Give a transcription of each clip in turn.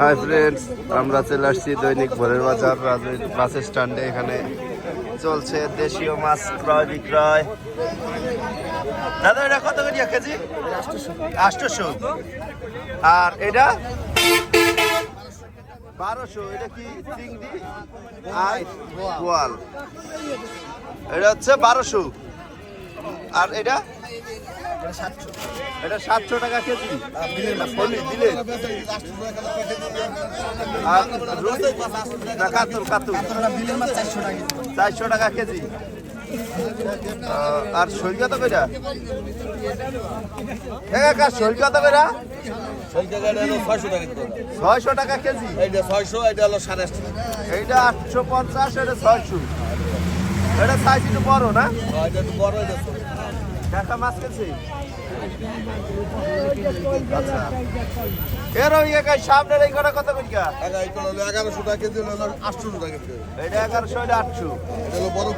Hi friends আমরা চলে আসছি দৈনিক ভোরের বাজার রাজৈর বাস স্ট্যান্ডে। এখানে চলছে দেশীয় মাছ ক্রয় বিক্রয়। দাদা, এটা কত করে কেজি? আটশোশো আর এটা? বারোশো। এটা কি চিংড়ি? আর গোয়াল। এটা হচ্ছে বারোশো। আর এটা? এটা সাতশো। টাকা কেজি। দিলে কাতুর কাতুর চারশো টাকা কেজি। আর শৈল কত কইরা একা শৈল কত কইরা ছয়শো টাকা কেজি। এইটা আটশো পঞ্চাশ, এটা ছয়শো। এটা সাইজ একটু বড়, না? মাছ আচ্ছা। এর ওই একাই সামনের এই কটা কত করিকা এগারোশো টাকা কেজি হলো আটশোশো টাকা কেজি। এটা বড়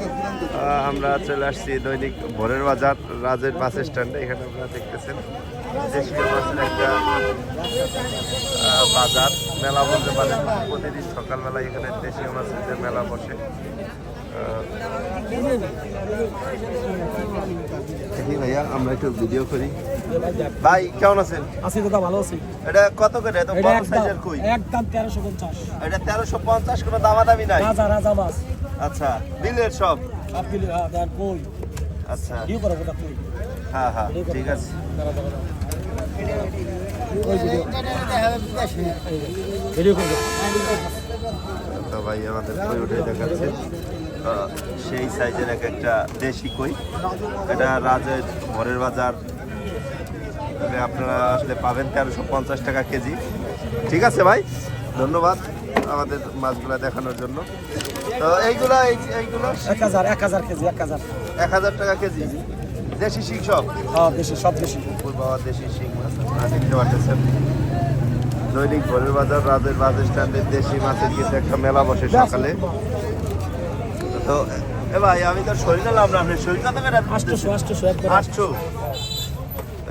আমরা চলে আসছি দৈনিক ভোরের বাজার রাজের বাস স্ট্যান্ডে। এখানে আপনারা দেখতেছেন দেশীয় মাছের একটা বাজার মেলা বলতে পারেন। প্রতিদিন সকালবেলা এখানে দেশীয় মাছের যে মেলা বসে। ভাইয়া আমরা একটু ভিডিও করি। ভাই কেমন আছেন? আছি দাদা ভালো আছি। এটা কত করে? এত বড় সাইজের কই? একদম তেরোশো পঞ্চাশ। এটা তেরোশো পঞ্চাশ কোনো দামাদামি নাই? রাজা রাজা মাছ। আচ্ছা বিলের সব? আপনি হ্যাঁ দেন কই? আচ্ছা। ভিডিও করো ওটা কই? হ্যাঁ হ্যাঁ ঠিক আছে। ভিডিও করব তো ভাই আমাদের কই উঠে দেখাচ্ছে? সেই সাইজের এক একটা দেশি কই। এটা রাজের ভরের বাজার। আপনারা আসলে পাবেন তেরোশো পঞ্চাশ টাকা কেজি। ঠিক আছে ভাই ধন্যবাদ আমাদের মাছগুলো দেখানোর জন্য। তো এইগুলো এইগুলো? এক হাজার এক হাজার কেজি এক হাজার। এক হাজার টাকা কেজি? দেশি শিং সব? হ্যাঁ বেশি সব পুকুর বাবা দেশি শিং মাছ দেখতে পাচ্ছেন দৈনিক ভোরের বাজার রাজের বাস স্ট্যান্ডের দেশি মাছের কিন্তু একটা মেলা বসে সকালে। তো এ ভাই আমি তো শরীর নিলাম না আপনি শরীর কত করে? আটশোশো একবার আটশো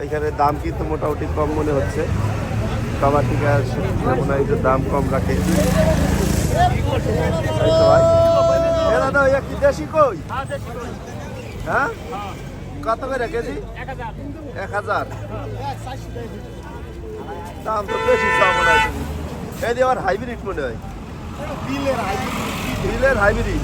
এখানে দাম কিন্তু মোটামুটি কম মনে হচ্ছে। থেকে আর মনে হয় দাম কম রাখে। দাদা ওই একটি দেশি কই? হ্যাঁ কত করে কেজি? এক হাজার। দাম তো বেশি চাও মনে হয়। এই দিয়ে আবার হাইব্রিড মনে হয়। বিলের হাইব্রিড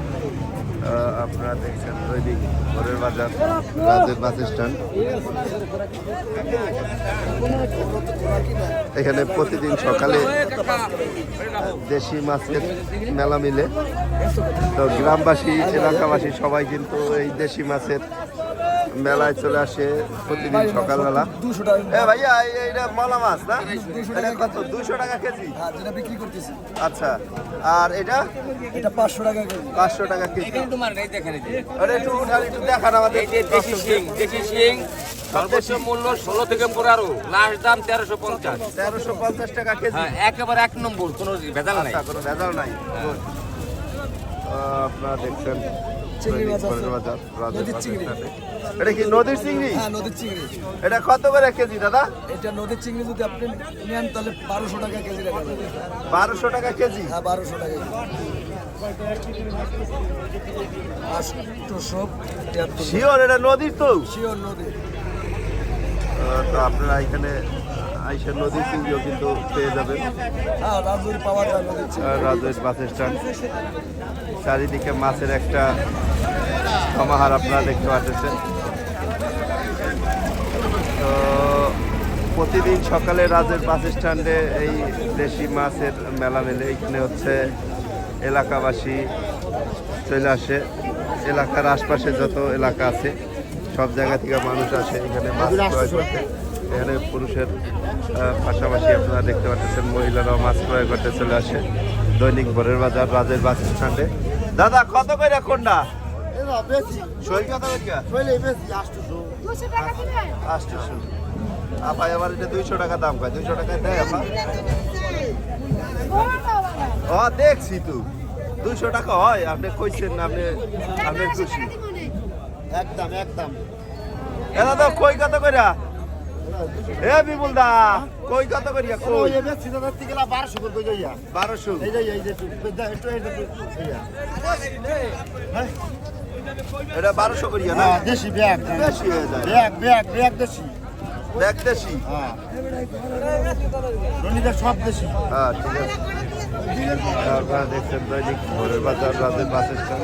আপনারা দেখছেন দৈনিক ভোরের বাজার রাজের বাস স্ট্যান্ড। এখানে প্রতিদিন সকালে দেশি মাছের মেলা মিলে। তো গ্রামবাসী এলাকাবাসী সবাই কিন্তু এই দেশি মাছের মেলায় চলে আসে প্রতিদিন সকালবেলা। এ ভাইয়া এই- এইটা মলা মাছ না? এটা কত? দুশো টাকা কেজি? হ্যাঁ আচ্ছা। আর এটা? এটা পাঁচশো টাকা কেজি। পাঁচশো টাকা কেজি। তোমার এই দেখেন আরে একটু উঠান একটু দেখান আমাদের। এই দেশি শিং দেশি শিং সর্বোচ্চ মূল্য ষোলো থেকে আরও লাস্ট দাম তেরোশো পঞ্চাশ। তেরোশো পঞ্চাশ টাকা কেজি। হ্যাঁ একেবারে এক নম্বর কোনো ভেজাল নাই। আচ্ছা কোনো ভেজাল নাই। আপনারা দেখছেন। এটা কি নদীর চিংড়ি? হ্যাঁ নদীর চিংড়ি। এটা কত করে কেজি দাদা? এটা নদীর চিংড়ি যদি আপনি নেন তাহলে বারোশো টাকা কেজি বারোশো টাকা কেজি? হ্যাঁ বারোশো টাকা শিওর এটা নদীর তো? শিওর নদী তো আপনারা এখানে আইসা নদীর চিংড়িও কিন্তু পেয়ে যাবেন। হ্যাঁ রাজৈর বাস স্ট্যান্ড। চারিদিকে মাছের একটা সমাহার আপনারা দেখতে পাচ্ছেন। তো প্রতিদিন সকালে রাজের বাস স্ট্যান্ডে এই দেশি মাছের মেলা মেলে। এখানে হচ্ছে এলাকাবাসী চলে আসে। এলাকার আশপাশে যত এলাকা আছে সব জায়গা থেকে মানুষ আসে। এখানে মাছ ক্রয় করতে। এখানে পুরুষের পাশাপাশি আপনারা দেখতে পাচ্ছেন মহিলারাও মাছ ক্রয় করতে চলে আসে দৈনিক ভোরের বাজার রাজের বাস স্ট্যান্ডে। দাদা কত করে কোনটা? সই কত করে? দুশো টাকা দিবেন আটশোশো আপা আমার এটা দুইশো টাকা দাম কয়? দুইশো দেয়। ও দেখছি তো। দুইশো টাকা হয়? আপনি কইছেন আপনি খুশি। নে। একদম একদম। তো কই কত কইরা? এ বিপুল দা কই কত করিয়া কই? বারোশো করে যাইয়া? বারোশো? এই যে এই যে একটু একটু একটু এটা বারোশো করিয়া না? হ্যাঁ দেশি ব্যাগ। বেশি হয়ে যায়। ব্যাগ ব্যাগ ব্যাগ দেশি। দেখ দেশি? হ্যাঁ। সব দেশি। হ্যাঁ ঠিক আছে। আপনারা দেখছেন দৈনিক ভোরের বাজার রাতের বাস স্ট্যান্ড